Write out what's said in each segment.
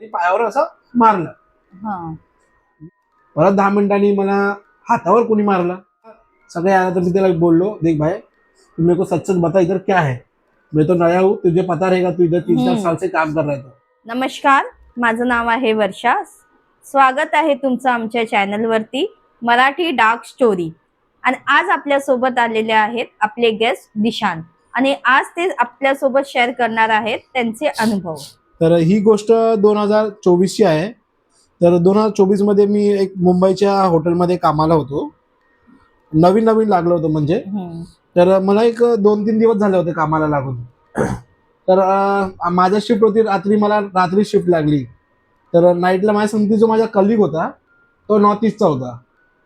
आणि पायावर असं मारलं. हा. परत दहा मिनिटांनी मला हातावर कोणी मारलं. सगळे आला तर मी त्याला बोललो देख भाई तुम मेरे को सच सच बता इधर क्या है? मैं तो नया हूँ तुझे पता रहेगा तू इधर तीन चार. साल से काम कर रहा तो. नमस्कार माझं नाव आहे वर्षा. स्वागत आहे तुमचं आमच्या चॅनलवरती मराठी डार्क स्टोरी. आणि आज आपल्यासोबत आलेले आहेत आपले गेस्ट दिशांत आणि आज ते आपल्यासोबत शेअर करणार आहेत त्यांचे अनुभव. तर ही गोष्ट दोन हजार चोवीसची आहे. तर दोन हजार चोवीसमध्ये मी एक मुंबईच्या हॉटेलमध्ये कामाला होतो. नवीन नवीन लागलो होतो म्हणजे. तर मला एक दोन तीन दिवस झाले होते कामाला लागून. तर माझ्या शिफ्ट होती रात्री मला रात्री शिफ्ट लागली. तर नाईटला माझ्या संगती जो माझा कलिग होता तो नॉर्थ ईस्टचा होता.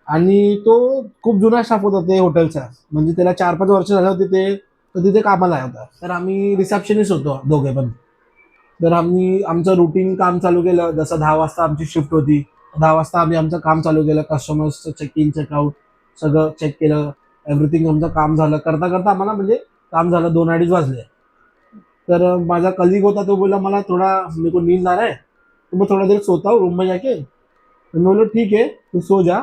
आणि तो खूप जुना स्टाफ होता ते हॉटेलचा म्हणजे त्याला चार पाच वर्ष झाले होते ते तो तिथे कामाला होता. तर आम्ही रिसेप्शनिस्ट होतो दोघे पण तर आम्ही आमचं रुटीन काम चालू केलं जसं दहा वाजता आमची शिफ्ट होती दहा वाजता आम्ही आमचं काम चालू केलं कस्टमर्सचं चेक इन चेकआउट सगळं चेक केलं एव्हरीथिंग आमचं काम झालं. करता करता आम्हाला म्हणजे काम झालं दोन अडीच वाजले. तर माझा कलिग होता तो बोला मला थोड़ा मी को नींद आ रहा है मग थोड़ा देर सोता रूम में जाके. तो मैं बोला ठीक है तू सो जा.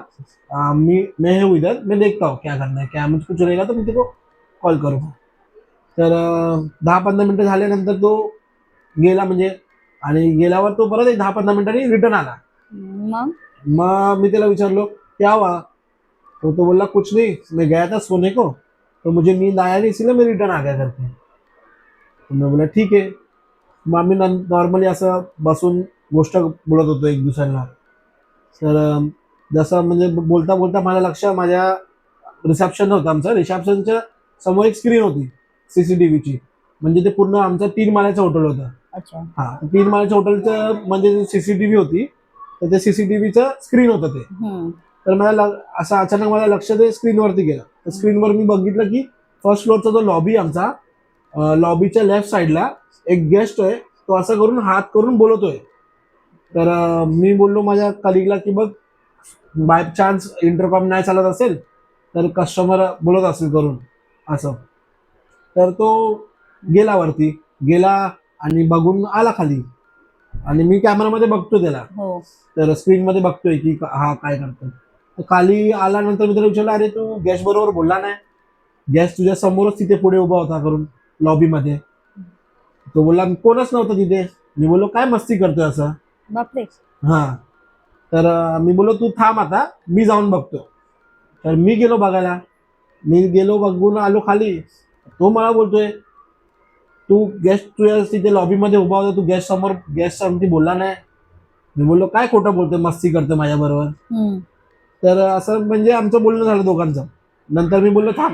आ, मी मैं हूँ इधर मैं देखता हूँ क्या करना है क्या मुझे कुछ रहेगा तो मी को कॉल करू तर दहा पंधरा मिनटं झाल्यानंतर तो गेला म्हणजे आणि गेल्यावर तो परत एक दहा पंधरा मिनिटांनी रिटर्न आला. मग? मैं मैं तेला विचार लो क्या हुआ तो तो बोला कुछ नहीं मैं गया था सोने को तो मुझे नींद आया नहीं इसलिए मैं रिटर्न आ गया करके तो मैं बोला ठीक आहे मग आम्ही नॉर्मली असं बसून गोष्ट बोलत होतो एक दुसऱ्यांना तर जसं म्हणजे बोलता बोलता माझं लक्ष माझ्या रिसेप्शन होतं आमचं. रिसेप्शनच्या समोर एक स्क्रीन होती सी सी टी व्हीची म्हणजे ते पूर्ण आमचं तीन माळ्याचं हॉटेल होतं. हा तीन माळ्याच्या हॉटेलचं म्हणजे सीसीटीव्ही होती तर ते सीसीटीव्हीचं स्क्रीन होतं ते. तर मला असं अचानक माझं लक्ष ते स्क्रीनवरती गेलं. तर स्क्रीनवर मी बघितलं की फर्स्ट फ्लोअरचा जो लॉबी आमचा लॉबीच्या लेफ्ट साईडला एक गेस्ट आहे तो असं करून हात करून बोलतोय. तर मी बोललो माझ्या कलिगला की बघ बाय चान्स इंटरकॉम नाही चालत असेल तर कस्टमर बोलत असेल करून असं. तर तो गेला वरती. गेला आणि बघून आला खाली. आणि मी कॅमेरामध्ये बघतो त्याला. हो. तर स्क्रीनमध्ये बघतोय की हा काय करतोय. तर खाली आल्यानंतर मी त्याला विचारलं अरे तू गॅस बरोबर बोलला नाही. गॅस तुझ्या समोरच तिथे पुढे उभा होता करून लॉबीमध्ये. तो बोलला कोणच नव्हतं तिथे. मी बोललो काय मस्ती करतोय असं? बापरे. हा. तर मी बोललो तू थांब आता मी जाऊन बघतो. तर मी गेलो बघायला. मी गेलो बघून आलो खाली. तो मला बोलतोय तू गेस्ट तुझ्या तिथे लॉबीमध्ये उभा होता तू गेस्ट समोर गेस्ट समती बोलला नाही. मी बोललो काय खोटं बोलतोय मस्ती करतोय माझ्याबरोबर. तर असं म्हणजे आमचं बोलणं झालं दोघांचं. नंतर मी बोललो थांब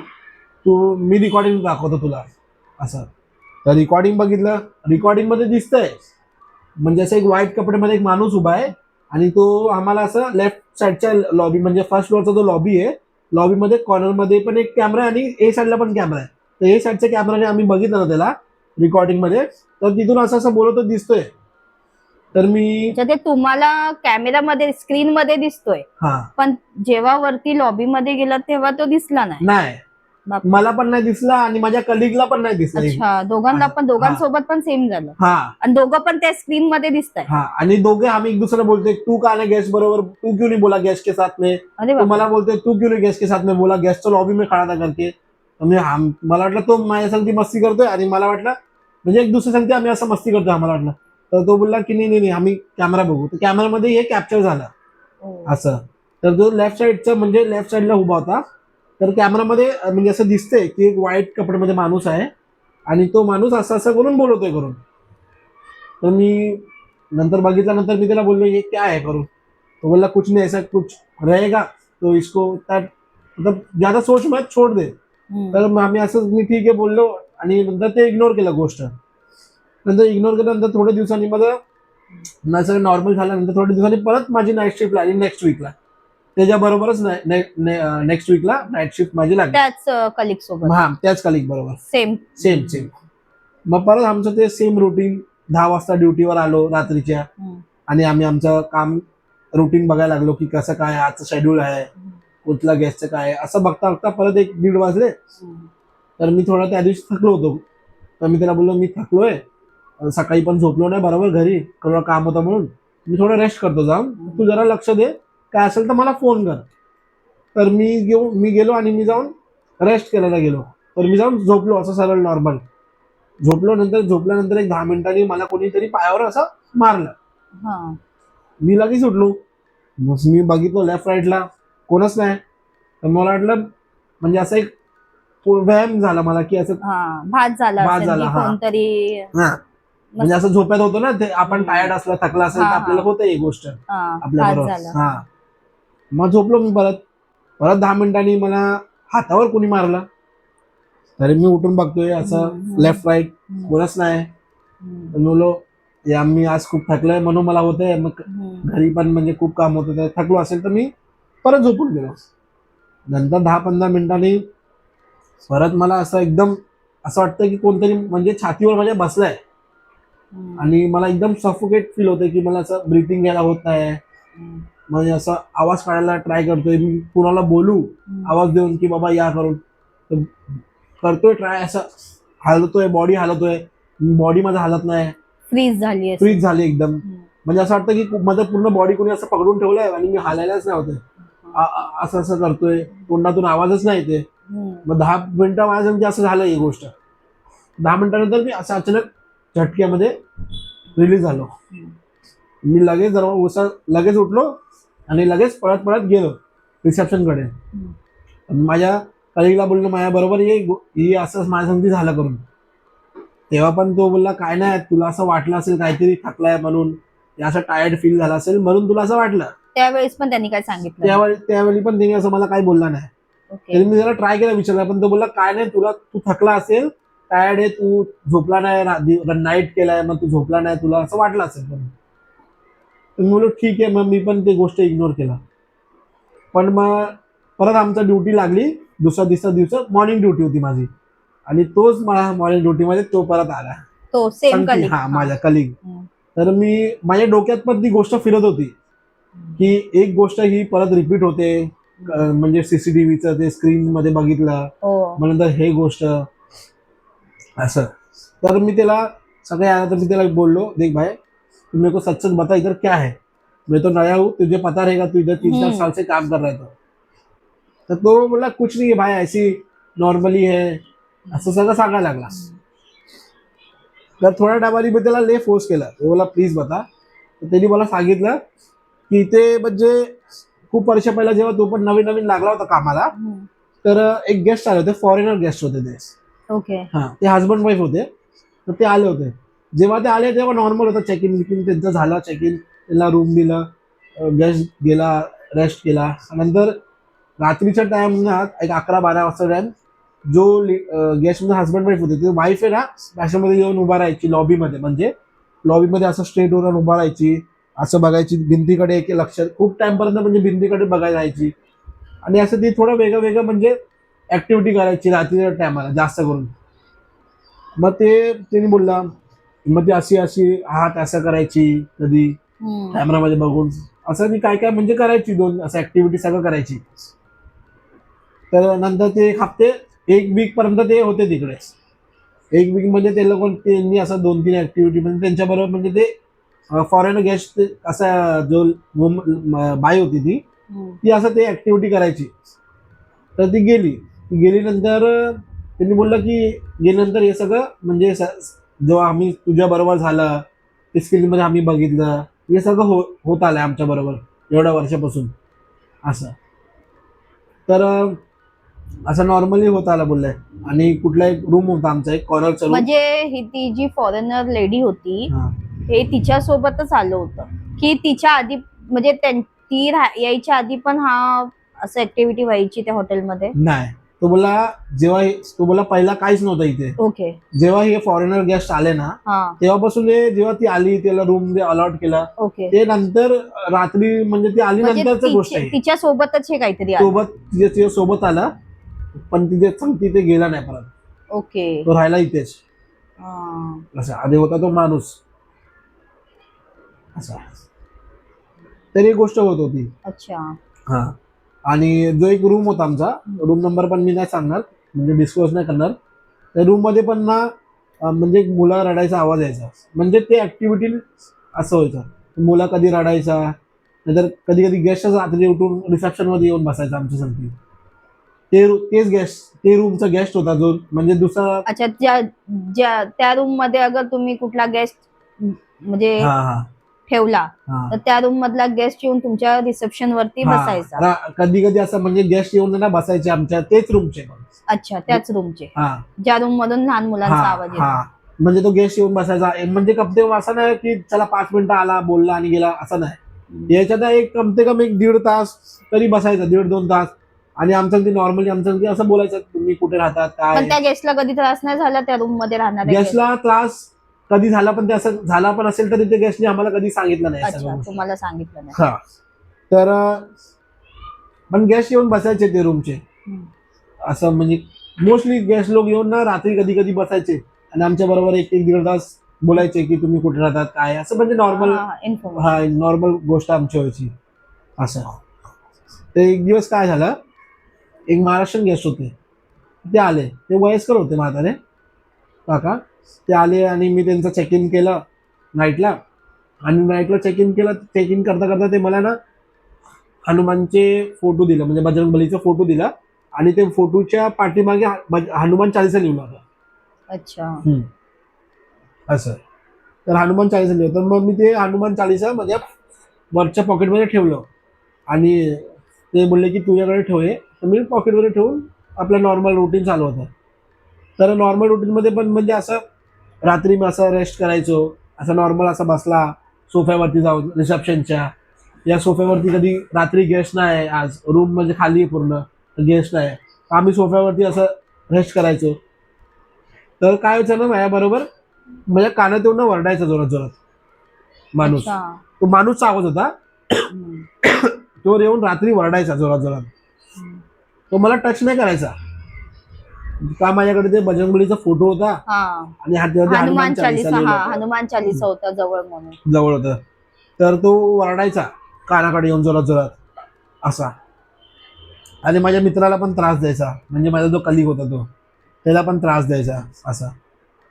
तू मी रेकॉर्डिंग दाखवतो तुला. असं. तर रेकॉर्डिंग बघितलं. रेकॉर्डिंगमध्ये दिसतंय. म्हणजे असं एक व्हाईट कपड्यामध्ये एक माणूस उभा आहे आणि तो आम्हाला असं लेफ्ट साईडच्या लॉबी म्हणजे फर्स्ट फ्लोअरचा जो लॉबी आहे लॉबीमध्ये कॉर्नरमध्ये पण एक कॅमेरा आणि ए साईडला पण कॅमेरा आहे. तर ए साईडच्या कॅमेराने आम्ही बघितलं ना त्याला रेकॉर्डिंगमध्ये तर तिथून असं असं बोलत दिसतोय. तर मी ते तुम्हाला कॅमेरामध्ये स्क्रीन मध्ये दिसतोय. हा. पण जेव्हा वरती लॉबी मध्ये गेला तेव्हा तो दिसला नाही. नाही. मला पण नाही दिसला आणि माझ्या कलिगला पण नाही दिसला. अच्छा दोघांना पण दोघांसोबत पण सेम झालं. हा. आणि दोघं पण त्या स्क्रीन मध्ये दिसत आहे हा. आणि दोघे आम्ही एक दुसऱ्याला बोलतोय तू का नाही गैस बरोबर? तू क्यों नहीं बोला गैस के साथ में? अरे तो बापरे. मला बोलतोय तू क्यों नहीं गैस के साथ में बोला? गैस तो लॉबी में खड़ा था करके तर मी हा- मला वाटलं तो माझ्या संगती मस्ती करतोय आणि मला वाटलं म्हणजे एक दुसऱ्या संगती आम्ही असं मस्ती करतोय आम्हाला वाटलं. तर तो बोलला की नाही नाही नाही, आम्ही कॅमेरा बघू. तर कॅमेरामध्ये हे कॅप्चर झालं. हो. असं. तर जो लेफ्ट साईडचा म्हणजे लेफ्ट साईडला उभा होता तर कॅमेरामध्ये म्हणजे असं दिसतंय की एक व्हाईट कपड्यामध्ये माणूस आहे आणि तो माणूस असं असं करून बोलतोय करून. तर मी नंतर बघितल्यानंतर मी त्याला बोललो ये क्या है करून? तो बोलला कुछ नहीं ऐसा कुछ रहेगा तो इसको मतलब ज्यादा सोच मत छोड़ दे. तर मग आम्ही असं मी ठीक आहे बोललो आणि नंतर ते इग्नोर केलं गोष्ट. नंतर इग्नोर केल्यानंतर थोड्या दिवसांनी माझं माझं सगळं नॉर्मल झाल्यानंतर थोड्या दिवसांनी परत माझी नाईट शिफ्ट लागली नेक्स्ट वीकला त्याच्याबरोबरच नेक्स्ट वीकला नाईट शिफ्ट माझी लागली. त्याच कलिक सोबत. हा त्याच कलिक बरोबर. सेम सेम सेम मग परत आमचं ते सेम रुटीन दहा वाजता ड्युटीवर आलो रात्रीच्या. आणि आम्ही आमचं काम रुटीन बघायला लागलो की कसं काय आजचं शेड्यूल आहे. कुठल्या गॅसचं काय. असं बघता बघता परत एक दीड वाजले. तर मी थोडा त्या दिवशी थकलो होतो. तर मी त्याला बोललो मी थकलोय. सकाळी पण झोपलो नाही बरोबर घरी. थोडं काम होतं म्हणून. मी थोडं रेस्ट करतो जाऊन. तू जरा लक्ष दे. काय असेल तर मला फोन कर. तर मी घेऊ मी गेलो आणि मी जाऊन रेस्ट करायला गेलो. तर मी जाऊन झोपलो असं सरळ नॉर्मल झोपलो नंतर झोपल्यानंतर एक दहा मिनिटांनी मला कोणीतरी पायावर असं मारलं. मी लगेच उठलो. मी बघितलं लेफ्ट राईटला कोणच नाही. तर मला वाटलं म्हणजे असं एक व्यायाम झाला मला की असं हा भात झाला भात झाला, हा. कोणतरी हा, म्हणजे असं झोप्यात होतो ना ते आपण. टायर्ड असलं थकला असेल तर हा. आपल्याला होतं ही गोष्ट. हा, आपल्या बरोबर. झाला. हा. मग झोपलो मी परत. परत दहा मिनिटांनी मला हातावर कोणी मारलं. तरी मी उठून बघतोय असं हम्म. लेफ्ट राईट हम्म, कोणच नाही. हम्म, तर मी बोललो या मी आज खूप थकलोय म्हणून मला होतंय. मग हम्म. घरी पण म्हणजे खूप काम होतं तर थकलो असेल तर मी परत झोपून गेलो. नंतर दहा पंधरा मिनिटांनी परत मला असं एकदम असं वाटतं की कोणतरी म्हणजे छातीवर माझ्या बसलाय. आणि मला एकदम सफोकेट फील होतं की मला असं ब्रिथिंग घ्यायला होत नाही. म्हणजे असं आवाज काढायला ट्राय करतोय. मी कुणाला बोलू. आवाज देऊन की बाबा या करून. करतोय ट्राय असं. हलतोय बॉडी हलतोय. बॉडी माझा हलत नाही. फ्रीज झाली. फ्रीज झाली एकदम. म्हणजे असं वाटतं की माझं पूर्ण बॉडी कोणी असं पकडून ठेवलंय आणि मी हालायलाच नाही होते असं असं करतोय. तोंडातून आवाजच नाही येते. हम्म, मग दहा मिनिटं माझ्या असं झालं ही गोष्ट. दहा मिनिटानंतर मी असं अचानक झटक्यामध्ये रिलीज झालो. मी लगेच जरा उसा लगेच उठलो आणि लगेच पळत पळत गेलो रिसेप्शनकडे. माझ्या कलिगला बोललो माझ्या बरोबर ये गो- ही असं माझ्या संगती झालं करून. तेव्हा पण तो बोलला काय नाही तुला असं वाटलं असेल काहीतरी थकलाय म्हणून हे असं टायर्ड फील झालं असेल म्हणून तुला असं वाटलं. त्यावेळेस पण त्यांनी काय सांगितलं? त्यावेळी त्यावेळी पण त्यांनी असं मला काही बोलला नाही. ओके. तरी मी जरा ट्राय केला विचारला पण तो बोलला काय नाही तुला तू थकला असेल टायर्ड आहे तू झोपला नाही नाईट केलाय मग तू झोपला नाही तुला असं वाटलं असेल पण. तर मी बोललो ठीक आहे. मग मी पण ते गोष्ट इग्नोर केला. पण मग परत आमचा ड्युटी लागली दुसऱ्या तिसऱ्या दिवसात मॉर्निंग ड्युटी होती माझी. आणि तोच मला मॉर्निंग ड्युटीमध्ये तो परत आला. तो सेम संगती, हा माझ्या कलिग हम्म. तर मी माझ्या डोक्यात पण ती गोष्ट फिरत होती. की एक गोष्ट ही परत रिपीट होते म्हणजे सीसीटीव्हीचं ते स्क्रीन मध्ये बघितलं हो. मग नंतर हे गोष्ट असं. तर मी त्याला सगळे आला तर मी त्याला बोललो देख भाई तुम मेरे को सच सच बता इधर क्या है? मैं तो नया हूँ तुझे पता रहेगा तू इधर तीन चार. साल से काम कर रहा है तो. तर तो बोला कुछ नहीं है भाई ऐसी नॉर्मली है. असं सगळं सांगायला लागला. तर थोड्या टायमाने मी त्याला ले फोर्स केला. तो बोला प्लीज बता. तर त्यांनी मला सांगितलं की ते म्हणजे खूप वर्ष पहिला जेव्हा तो पण नवीन नवीन लागला होता कामाला. तर एक गेस्ट आले होते फॉरेनर गेस्ट होते ते. ओके हा ते हजबंड वाईफ होते. तर ते आले होते. जेव्हा ते आले तेव्हा नॉर्मल होतं चेक इन विकिन त्यांचं झालं चेक इन त्याला रूम दिलं गेस्ट गेला रेस्ट केला. नंतर रात्रीच्या टाइम ना एक अकरा बारा वाजता टाइम जो गेस्ट म्हणजे हजबंड वाईफ होते ते वाईफ आहे ना त्याच्यामध्ये येऊन उभा राहायची लॉबीमध्ये म्हणजे लॉबीमध्ये असं स्ट्रेट वर उभा राहायची. असं बघायची भिंतीकडे एक लक्ष खूप टाइम पर्यंत म्हणजे भिंतीकडे बघायला जायची. आणि असं ती थोडं वेगळं वेगळं म्हणजे ऍक्टिव्हिटी करायची रात्रीच्या टायमाला जास्त करून. मग ते त्यांनी बोलला मग ती अशी अशी हात असं करायची कधी. कॅमेरामध्ये बघून. असं ती काय काय म्हणजे करायची दोन असं ऍक्टिव्हिटी सगळं करायची. तर नंतर ते एक हप्ते एक वीक पर्यंत ते होते तिकडे. एक वीक म्हणजे ते लोक त्यांनी असं दोन तीन ऍक्टिव्हिटी म्हणजे त्यांच्याबरोबर म्हणजे ते फॉरेन गेस्ट असा जो बाई होती ती. ती असं ते ऍक्टिव्हिटी करायची. तर ती गेली. ती गेलीनंतर त्यांनी बोललं की गेल्यानंतर हे सगळं म्हणजे जेव्हा आम्ही तुझ्या बरोबर झालं ते स्क्रीनमध्ये आम्ही बघितलं हे सगळं हो होत आलंय आमच्या बरोबर एवढ्या वर्षापासून. असं. तर असं नॉर्मली होत आलं बोललंय. आणि कुठला एक रूम होता आमचा एक कॉर्नरचा रूम म्हणजे ही ती जी फॉरेनर लेडी होती हे तिच्या सोबतच आलं होतं. की तिच्या आधी म्हणजे ती यायच्या आधी पण हा असं ऍक्टिव्हिटी व्हायची त्या हॉटेलमध्ये नाही. तो बोला जेव्हा तो बोला पहिला काहीच नव्हतं इथे. ओके जेव्हा हे फॉरेनर गेस्ट आले ना तेव्हापासून जेव्हा ती आली त्याला रूम अलॉट केला ओके ते नंतर रात्री म्हणजे ती आली म्हणजे नंतरच गोष्ट तिच्या सोबतच हे काहीतरी सोबत तिच्या सोबत आला पण तिथे तिथे गेला नाही परत. ओके तो राहिला इथेच. असा आधी होता तो माणूस. असा. तरी एक गोष्ट होत होती. अच्छा. हा. आणि जो एक रूम होता आमचा रूम नंबर पण मी नाही सांगणार म्हणजे डिस्क्लोज नाही करणार. त्या रूममध्ये पण ना म्हणजे मुला रडायचा आवाज यायचा. म्हणजे ते ऍक्टिव्हिटी असं व्हायचं. मुला कधी रडायचा नाहीतर कधी कधी गेस्टच रात्री उठून रिसेप्शनमध्ये येऊन बसायचा आमच्या संगती. ते तेच गेस्ट ते रूमचा गेस्ट होता जो म्हणजे दुसरा अच्छा त्या रूममध्ये अगर तुम्ही कुठला गेस्ट म्हणजे हा हा. ठेवला तर त्या रूम मधला गेस्ट येऊन तुमच्या रिसेप्शन वरती बसायचा. कधी कधी असं म्हणजे गेस्ट येऊन ना बसायचे आमच्या तेच रूमचे अच्छा त्याच रूमचे ज्या रूम मधून लहान मुलांचा आवाज येतो. म्हणजे तो गेस्ट येऊन बसायचा. म्हणजे कम ते असं नाही की चला पाच मिनिटं आला बोलला आणि गेला असं नाही. याच्यात एक कम ते कम एक दीड तास तरी बसायचा दीड दोन तास. आणि आमचं ते नॉर्मली आमचं असं बोलायचं तुम्ही कुठे राहतात? पण काय त्या गेस्टला कधी त्रास नाही झाला त्या रूममध्ये guest? गेस्टला त्रास कधी झाला पण ते असं झाला पण असेल तर ते गेस्टने आम्हाला कधी सांगितलं नाही अच्छा. तुम्हाला सांगितलं नाही. हा. तर अं, पण गेस्ट येऊन बसायचे ते रूमचे हम्म. असं म्हणजे मोस्टली गेस्ट लोक येऊन ना रात्री कधी कधी बसायचे. आणि आमच्या बरोबर एक एक दीड तास बोलायचे की तुम्ही कुठे राहतात काय असं म्हणजे नॉर्मल हा, हा, inform. हा नॉर्मल गोष्ट आमची व्हायची. असं. तर एक दिवस काय झालं? एक महाराष्ट्रीयन गेस्ट होते. ते आले. ते वयस्कर होते म्हातारे. काका. ते आले आणि मी त्यांचं चेक इन केलं नाईटला आणि नाईटला चेक इन केलं चेक इन करता करता ते मला ना हनुमानचे फोटो दिलं म्हणजे बजरंग बलीचा फोटो दिला. आणि ते फोटोच्या पाठीमागे हनुमान चालीसा लिहिला होता. अच्छा. असं. तर हनुमान चालीसा लिहिलं तर मग मी ते हनुमान चालीसा माझ्या वरच्या पॉकेटमध्ये ठेवलं. आणि ते बोलले की तुझ्याकडे ठेव हे. तर मी पॉकेटमध्ये ठेवून आपलं नॉर्मल रुटीन चालू होतं. तर नॉर्मल रुटीनमध्ये पण म्हणजे असं रात्री मी असं रेस्ट करायचो असं नॉर्मल असं बसला सोफ्यावरती जाऊन रिसेप्शनच्या या सोफ्यावरती कधी रात्री गेस्ट नाही आज. रूम म्हणजे खाली आहे पूर्ण गेस्ट नाही तर आम्ही सोफ्यावरती असं रेस्ट करायचो. तर काय व्हायचं ना माझ्याबरोबर माझ्या कानात येऊन वरडायचा जोरात जोरात. माणूस. तो माणूसचा आवाज होता. तो येऊन रात्री वरडायचा जोरात जोरात. तो मला टच नाही करायचा. का माझ्याकडे ते बजरंगबलीचा फोटो होता? हा. आणि हनुमान चालीसा हा. हनुमान चालीसा होता जवळ म्हणून. जवळ होतं. तर तो वरडायचा कानाकडे येऊन जोरात जोरात असा. आणि माझ्या मित्राला पण त्रास द्यायचा. म्हणजे माझा जो कलिग होता तो त्याला पण त्रास द्यायचा असा.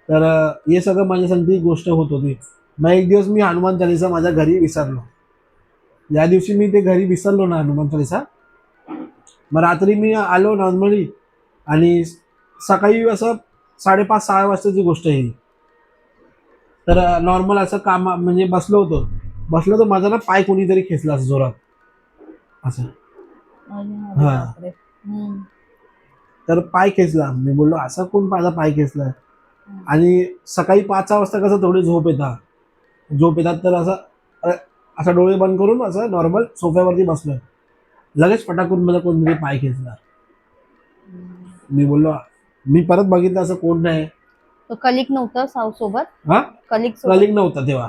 तर हे सगळं माझ्या संगती गोष्ट होत होती. मग एक दिवस मी हनुमान चालीसा माझ्या घरी विसरलो. ज्या दिवशी मी ते घरी विसरलो ना हनुमान चालीसा. मग रात्री मी आलो नॉर्मली आणि सकाळी असं साडेपाच सहा वाजताची गोष्ट आहे ही. तर नॉर्मल असं काम म्हणजे बसलो होतो. बसलो तर माझा ना पाय कोणीतरी खेचला असं जोरात. असं. हा. तर पाय खेचला. मी बोललो असा कोण माझा पाय खेचला आणि सकाळी पाच सहा वाजता कसं थोडी झोप येतात झोप येतात तर असं अरे, असा डोळे बंद करून असं नॉर्मल सोफ्यावरती बसलोय. लगेच पटाकून मला कोणतरी पाय खेचला. मी बोललो मी परत बघितलं असं कोण नाही. तो कलिक नव्हतं साऊ सोबत. हा? कलिक कलिक नव्हता तेव्हा.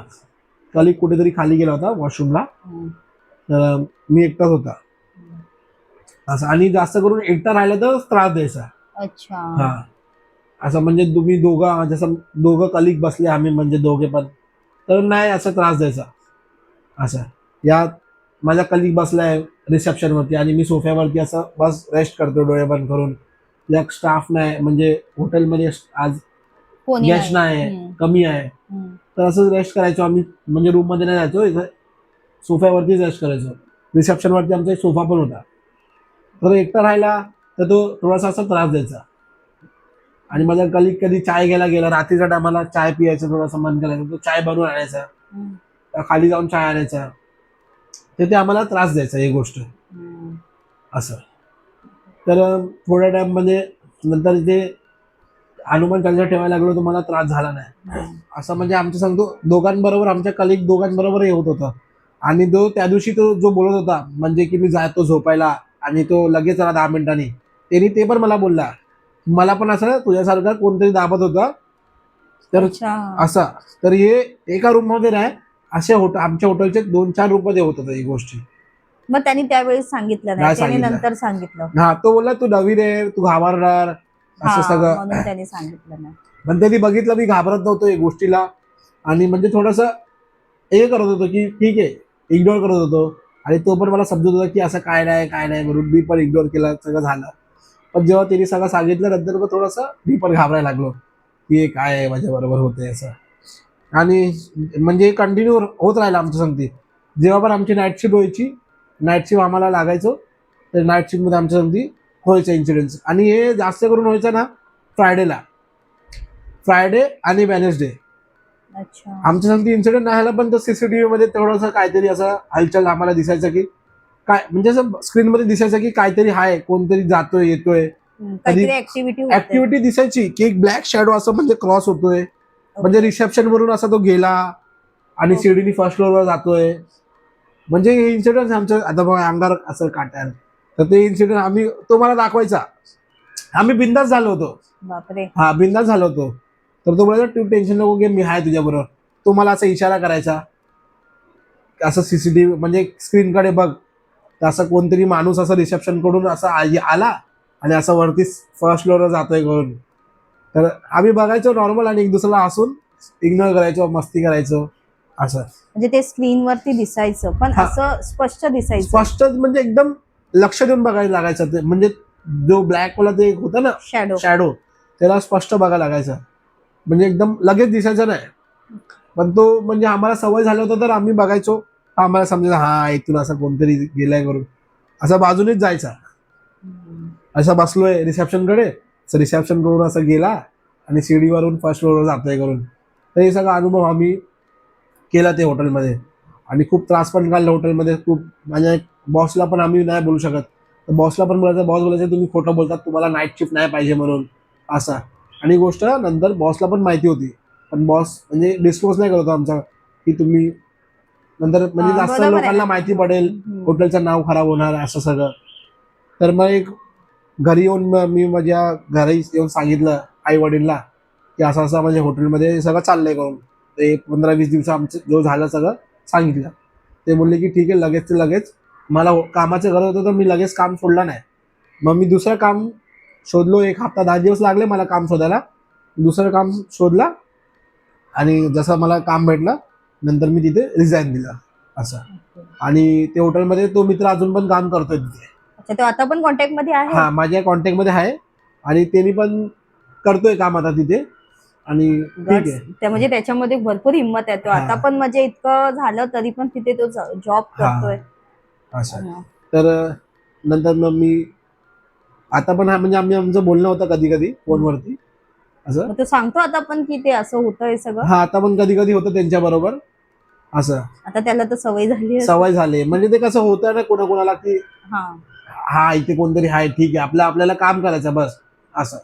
कलिक कुठेतरी खाली गेला होता वॉशरूमला हम्म. तर मी एकटाच होता. असं आणि जास्त करून एकटा राहिला तर त्रास द्यायचा. अच्छा. हा. असं म्हणजे तुम्ही दोघं जसं दोघं कलिक बसले आम्ही म्हणजे दोघे पण. तर नाही असं त्रास द्यायचा. असं. या माझा कलिक बसलाय रिसेप्शनवरती आणि मी सोफ्यावरती असं बस रेस्ट करतो डोळे बंद करून. या स्टाफ नाही म्हणजे हॉटेलमध्ये आज कोणी गेस्ट नाही. कमी आहे. हम्म. तर असंच रेस्ट करायचो आम्ही. म्हणजे रूममध्ये नाही जायचो इथं सोफ्यावरतीच रेस्ट करायचो. रिसेप्शनवरती आमचा एक सोफा पण होता. तर एकटा राहिला तर तो थोडासा असा त्रास द्यायचा. आणि माझा कलिक कधी चाय घ्यायला गेला रात्रीच्या टायमाला चाय पियायचं थोडासा मन करायचं तो चाय बनवून आणायचा. हम्म. खाली जाऊन चाय आणायचा. तर ते आम्हाला त्रास द्यायचा ही गोष्ट. हम्म. असं. तर थोड्या टाइममध्ये नंतर इथे हनुमान चालीसा ठेवायला लागलो तर मला त्रास झाला नाही. असं म्हणजे आमचं सांगतो दोघांबरोबर आमच्या कलिक दोघांबरोबर हे होत होतं. आणि तो त्या दिवशी तो जो बोलत होता म्हणजे की मी जातो झोपायला आणि तो लगेच आला दहा मिनिटांनी त्यांनी ते पण मला बोलला. मला पण असं तुझ्यासारखं कोणतरी दाबत होतं. तर असा. तर हे एका रूममध्ये नाही असे होट आमच्या हॉटेलचे दोन चार रूममध्ये होत होतं ही गोष्टी. मग त्यांनी त्यावेळेस सांगितलं नाही. नाही त्यांनी सांगितलं. नंतर सांगितलं. हा तो बोलला तू नवीन आहे तू घाबरणार. असं हा, सगळं. म्हणून त्यांनी सांगितलं नाही. पण त्यांनी बघितलं मी घाबरत नव्हतो या गोष्टीला. आणि म्हणजे थोडस हे करत होतो की ठीक आहे इग्नोर करत होतो. आणि तो पण मला समजत होता की असं काय नाही काय नाही म्हणून मी पण इग्नोर केलं सगळं झालं. पण जेव्हा त्यांनी सगळं सांगितलं नंतर मग थोडंसं मी पण घाबरायला लागलो की हे काय आहे माझ्या बरोबर होते असं. आणि म्हणजे कंटिन्यू होत राहिलं आमच्या संगती जेव्हा पण आमची नाईट शिफ्ट व्हायची नाईट शिफ्ट आम्हाला लागायचो. तर नाईट शिफ्टमध्ये आमच्या संगती व्हायचं इन्सिडेंट्स आणि हे जास्त करून व्हायचं ना फ्रायडेला फ्रायडे आणि वेनेसडे आमच्या संगती इन्सिडेंट नाही झाला पण तो सीसीटीव्ही मध्ये थोडंसं काहीतरी असं हालचाल आम्हाला दिसायचं की काय म्हणजे असं स्क्रीन मध्ये दिसायचं की काहीतरी आहे कोणतरी जातोय येतोय. ऍक्टिव्हिटी दिसायची की एक ब्लॅक शॅडो असं म्हणजे क्रॉस होतोय. म्हणजे रिसेप्शन वरून असा तो गेला आणि. शिर्डीनी फर्स्ट फ्लोअरवर जातोय. म्हणजे हे इन्सिडेंट आमच्या आता बघा अंगार असं काट्यार तर ते इन्सिडेंट आम्ही तो मला दाखवायचा. आम्ही बिंदास झालो होतो. बापरे. हा बिंदास झालो होतो. तर तो बोलायचा तू टेन्शन नको घे मी आहे तुझ्याबरोबर. तो मला असा इशारा करायचा. असं सीसीटीव्ही म्हणजे स्क्रीनकडे बघ. तर असं कोणतरी माणूस असं रिसेप्शनकडून असा आला आणि असं वरती फर्स्ट फ्लोअरवर जातोय करून तर आम्ही बघायचो नॉर्मल आणि एक दुसऱ्याला हसून इग्नोर करायचो मस्ती करायचो. असं. म्हणजे ते स्क्रीन वरती दिसायचं पण हा. असं स्पष्ट दिसायचं. स्पष्ट म्हणजे एकदम लक्ष देऊन बघायला लागायचं ते. म्हणजे जो ब्लॅक वाला ते एक होतं ना शॅडो शॅडो त्याला स्पष्ट बघायला लागायचं. म्हणजे एकदम लगेच दिसायचं नाही. पण तो म्हणजे आम्हाला सवय झालं होतं तर आम्ही बघायचो. आम्हाला समजायचं हा इथून असं कोणतरी गेलाय करून असा बाजूनेच जायचा. असा बसलोय रिसेप्शनकडे रिसेप्शन करून असं गेला आणि शिडीवरून फर्स्ट फ्लोअरवर जातोय करून तर हे सगळा अनुभव आम्ही केला ते हॉटेलमध्ये आणि खूप त्रास पण काढला हॉटेलमध्ये खूप माझ्या बॉसला पण आम्ही नाही बोलू शकत. तर बॉसला पण बोलायचं बॉस बोलायचं तुम्ही खोटं बोलतात तुम्हाला नाईट शिफ्ट नाही पाहिजे म्हणून. असा. आणि गोष्ट नंतर बॉसला पण माहिती होती. पण बॉस म्हणजे डिस्क्लोज नाही करत होता आमचा की तुम्ही नंतर म्हणजे जास्त. लोकांना माहिती पडेल. हॉटेलचं नाव खराब होणार असं सगळं. तर मग एक घरी येऊन मी माझ्या घरी येऊन सांगितलं आई वडीलला की असं असं म्हणजे हॉटेलमध्ये सगळं चाललंय करून. ते पंधरा वीस दिवस आमचं जो झालं सगळं सांगितलं. ते बोलले की ठीक आहे लगेच ते लगेच. मला हो- कामाचं गरज होतं तर मी लगेच काम सोडलं नाही. मग मी दुसरं काम शोधलो एक हप्ता दहा दिवस लागले मला काम शोधायला. दुसरं काम शोधला आणि जसं मला काम भेटलं नंतर मी तिथे रिझाईन दिलं असं. आणि ते हॉटेलमध्ये तो मित्र अजून पण काम करतोय तिथे. अच्छा तो आता पण कॉन्टॅक्टमध्ये आहे? हा माझ्या कॉन्टॅक्टमध्ये आहे. आणि त्यांनी पण करतोय काम आता तिथे. आणि ठीक आहे. Guts. त्या म्हणजे त्याच्यामध्ये भरपूर हिंमत आहे तो. हा. आता पण म्हणजे इतकं झालं तरी पण तिथे तो जॉब हा. करतोय. असं हा. तर अं, नंतर मग मी आता पण हा म्हणजे आम्ही आमचं बोलणं होतं कधी कधी फोनवरती. असं? मग तो सांगतो आता पण की ते असं होतंय सगळं. हा आता पण कधी कधी होतं त्यांच्या बरोबर. असं. आता त्याला तर सवय झाली आहे. सवय झाली. म्हणजे ते कसं होतं ना कोणाकोणाला की हा. हा इथे कोणतरी आहे ठीक आहे. आपलं आपल्याला काम करायचं बस. असं.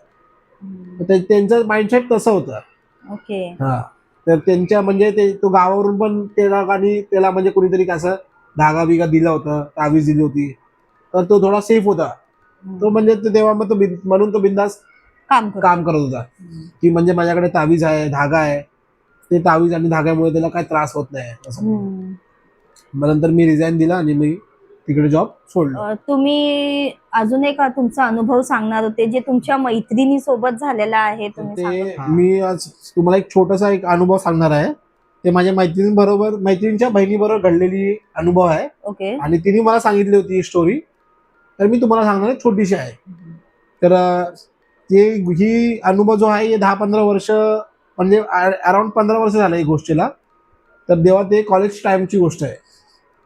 त्यांचं माइंडसेट तसं होतं. ओके. हा. तर त्यांच्या म्हणजे ते तो गावावरून पण त्याला आणि त्याला म्हणजे कुणीतरी कसं धागा बिगा दिला होता तावीज दिली होती. तर तो थोडा सेफ होता. तो म्हणजे तेव्हा मग तो म्हणून तो बिंदास काम करतो काम करत होता. की म्हणजे माझ्याकडे तावीज आहे धागा आहे. ते तावीज आणि धाग्यामुळे त्याला काही त्रास होत नाही. असं. मग नंतर मी रिझाईन दिला आणि मी तिकडे जॉब सोडलो. तुम्ही अजून एक तुमचा अनुभव सांगणार होते जे तुमच्या मैत्रिणी सोबत झालेला आहे तुम्ही ते. मी आज तुम्हाला एक छोटासा एक अनुभव सांगणार आहे. ते माझ्या मैत्रिणीबरोबर मैत्रिणीच्या बहिणीबरोबर घडलेली अनुभव आहे. ओके. आणि तिने मला सांगितली होती ही स्टोरी तर मी तुम्हाला सांगणार आहे छोटीशी आहे. तर ते ही अनुभव जो आहे हे दहा पंधरा वर्ष म्हणजे अराउंड पंधरा वर्ष झालं या गोष्टीला. तर तेव्हा ते कॉलेज टाईमची गोष्ट आहे.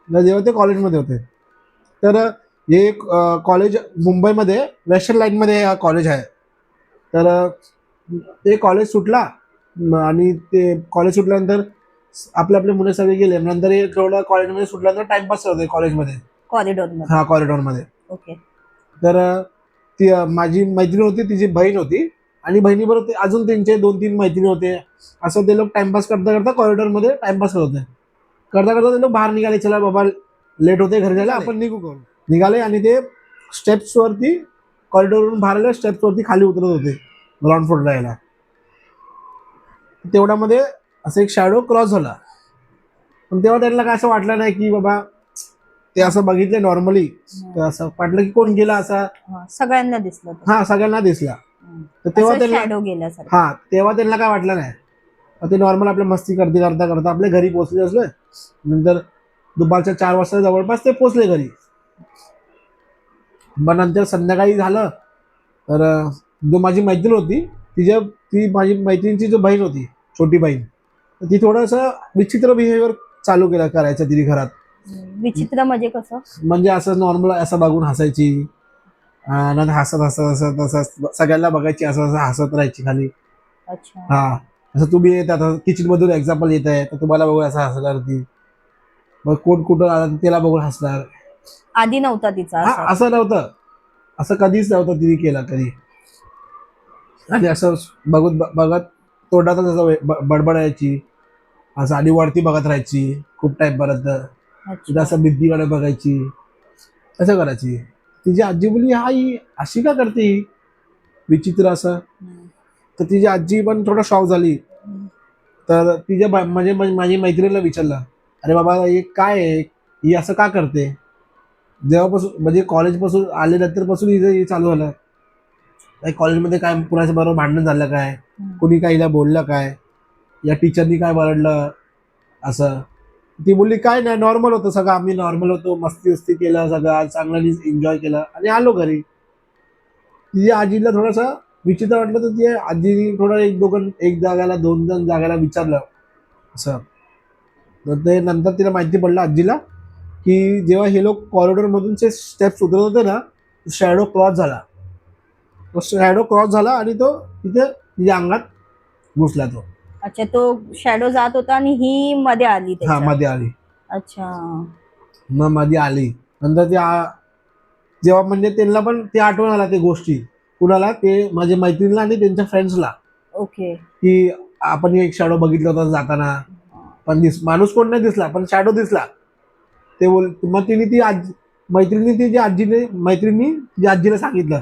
तेव्हा ते कॉलेजमध्ये होते. तर हे कॉलेज मुंबईमध्ये वेस्टर्न लाईनमध्ये हा कॉलेज आहे. तर ते कॉलेज सुटला. आणि ते कॉलेज सुटल्यानंतर आपले आपले मुलं सगळे गेले. नंतर हे थोडं कॉलेजमध्ये सुटल्यानंतर टाइमपास करत होते कॉलेजमध्ये कॉरिडॉर हा कॉरिडॉरमध्ये ओके तर ती माझी मैत्रीण होती तिची बहीण होती. आणि बहिणीबरोबर ते अजून त्यांचे दोन तीन मैत्रिणी होते. असं ते लोक टाइमपास करता करता कॉरिडॉरमध्ये टाइमपास करत होते. करता करता ते लोक बाहेर निघाले. चला बाबा लेट होते घरी जायला आपण निघू करू निघाले आणि ते स्टेप्सवरती कॉरिडॉरवरून बाहेर स्टेप्सवरती खाली उतरत होते ग्राउंड फ्लोअरला यायला. तेवढ्यामध्ये असं एक शॅडो क्रॉस झाला. पण तेव्हा त्यांना काय असं वाटलं नाही की बाबा ते असं बघितलं नॉर्मली असं वाटलं की कोण गेला असा? हा, सगळ्यांना दिसलं. हा सगळ्यांना दिसला. तर तेव्हा त्यांना हा तेव्हा त्यांना काय वाटलं नाही. ते नॉर्मल आपल्या मस्ती करते करता करता आपल्या घरी पोहोचले असले नंतर दुपारच्या चार वाजता जवळपास ते पोहोचले घरी. मग नंतर संध्याकाळी झालं तर जो माझी मैत्रीण होती तिच्या ती माझी मैत्रिणीची जो बहीण होती छोटी बहीण ती थोडंसं विचित्र बिहेवियर चालू केला करायचं तिने घरात. विचित्र म्हणजे कसं? म्हणजे असं नॉर्मल असं बघून हसायची नंतर हसत हसत हसत हसत सगळ्यांना बघायची असं असं हसत राहायची खाली. अच्छा. हा. असं तुम्ही येत आता किचन मधून एक्झाम्पल येत आहे तर तुम्हाला बघून असं हसणार ती मग कोण कुठं आला तर त्याला बघून हसणार. आधी नव्हता तिचा हा असा. असं नव्हतं. असं कधीच नव्हतं तिने केलं कधी. आणि असं बघत बघत तोंडातच असं वे- ब- बडबडायची असं आणि वरती बघत राहायची खूप टाइम पर्यंत. अच्छा. असं भिंतीकडे बघायची. असं करायची. तिची आजी बोलली हा ही अशी का करते ही? विचित्र असं. हम्म. तर तिची आजी पण थोडं शॉक झाली. तर तिच्या बा- म्हणजे म्हणजे माझी मैत्रिणीला विचारलं. अरे बाबा हे काय आहे? ही असं का करते? जेव्हापासून म्हणजे कॉलेजपासून आल्यानंतरपासून हिचं हे चालू झालं. काही कॉलेजमध्ये काय कुणाच्या बरोबर भांडण झालं काय. कुणी काही हिला बोललं काय? या टीचरनी काय बरडलं असं. ती बोलली काय नाही नॉर्मल होतं सगळं. आम्ही नॉर्मल होतो मस्ती वस्ती केलं सगळं आज चांगलं एन्जॉय केलं आणि आलो घरी. तिच्या आजीला थोडंसं विचित्र वाटलं तर ती आजीने थोडं एक दोघं एक जागाला दोन दोन जागाला विचारलं. असं. तर ते नंतर तिला माहिती पडलं आजीला की जेव्हा हे लोक कॉरिडॉरमधून ते स्टेप्स उतरत होते ना शॅडो क्रॉस झाला. तो शॅडो क्रॉस झाला आणि तो तिथे तिच्या अंगात घुसला तो. अच्छा तो शॅडो जात होता आणि ही मध्ये आली हा. मध्ये आली. अच्छा. मग मध्ये आली. नंतर ते आ- जेव्हा म्हणजे त्यांना पण ते आठवण आला ते गोष्टी. कुणाला? ते माझ्या मैत्रिणीला आणि त्यांच्या फ्रेंड्सला ओके की आपण एक शॅडो बघितला होता जाताना. पण दिस माणूस कोण नाही दिसला पण शॅडो दिसला ते बोल मग तिने ती आजी मैत्रिणी ती जी आजीने मैत्रिणी जी आजीला सांगितलं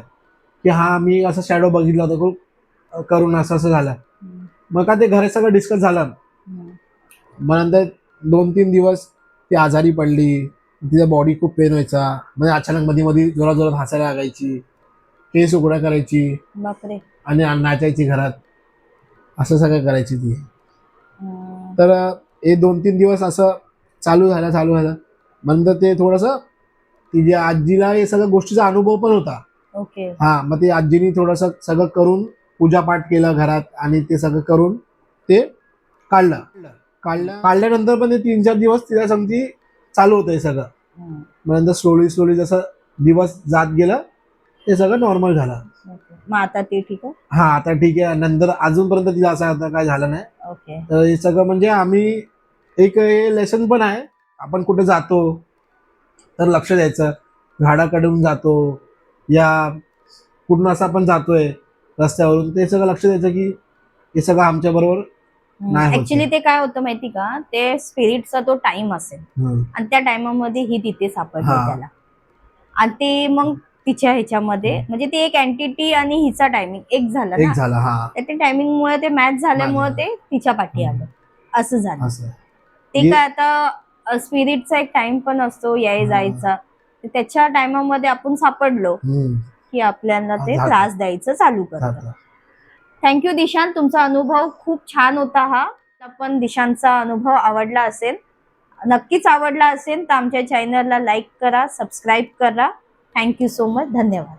की हा मी असं शॅडो बघितला होता करू- करून असं असं झालं. मग का ते घरात सगळं डिस्कस झालं. मग नंतर दोन तीन दिवस ती आजारी पडली तिचा बॉडी खूप पेन व्हायचा म्हणजे अचानक मध्ये मध्ये जोरात जोरात हसायला लागायची केस उघड्या करायची आणि नाचायची घरात असं सगळं करायची ती. तर हे दोन तीन दिवस असं चालू झालं चालू झालं. नंतर ते थोडंसं तिच्या आजीला हे सगळ्या गोष्टीचा अनुभव पण होता. ओके. हा मग ते आजीनी थोडंसं सगळं करून पूजापाठ केलं घरात आणि ते सगळं करून ते काढलं. काढलं. काढल्यानंतर पण ते तीन चार दिवस तिला समजी चालू होतं हे सगळं. मग नंतर स्लोली स्लोली जसं दिवस जात गेलं ते सगळं नॉर्मल झालं. मग आता ते ठीक आहे? हा आता ठीक आहे. नंतर अजूनपर्यंत तिला असं आता काय झालं नाही. ओके. तर हे सगळं म्हणजे आम्ही एक हे लेसन पण आहे. आपण कुठे जातो तर लक्ष द्यायचं. झाडाकडून जातो या कुठून असं आपण जातोय रस्त्यावरून ते सगळं लक्ष द्यायचं की हे सगळं आमच्या बरोबर नाही होत. ऍक्च्युली ते काय होतं माहिती का? ते स्पिरिटचा तो टाइम असेल. आणि त्या टाइमामध्ये ही तिथे सापडली हा. त्याला. आणि ते मग तिच्या ह्याच्यामध्ये म्हणजे ती एक अँटिटी आणि हिचा टायमिंग एक झाला एक ना? झाला हा. तर ते टायमिंग मुळे ते मॅच झाल्यामुळे झालं. ते तिच्या पाठी आलं. असं झालं. असं. ते काय आता स्पिरिटचा एक टाइम पण असतो याय. जायचा. त्याच्या टायमामध्ये आपण सापडलो की आपल्याला ते. त्रास द्यायचं चालू करतं. झालं. थँक्यू दिशांत तुमचा अनुभव खूप छान होता हा. पण दिशांचा अनुभव आवडला असेल. नक्कीच आवडला असेल तर आमच्या चॅनलला लाईक करा सबस्क्राईब करा. थँक्यू सो मच धन्यवाद.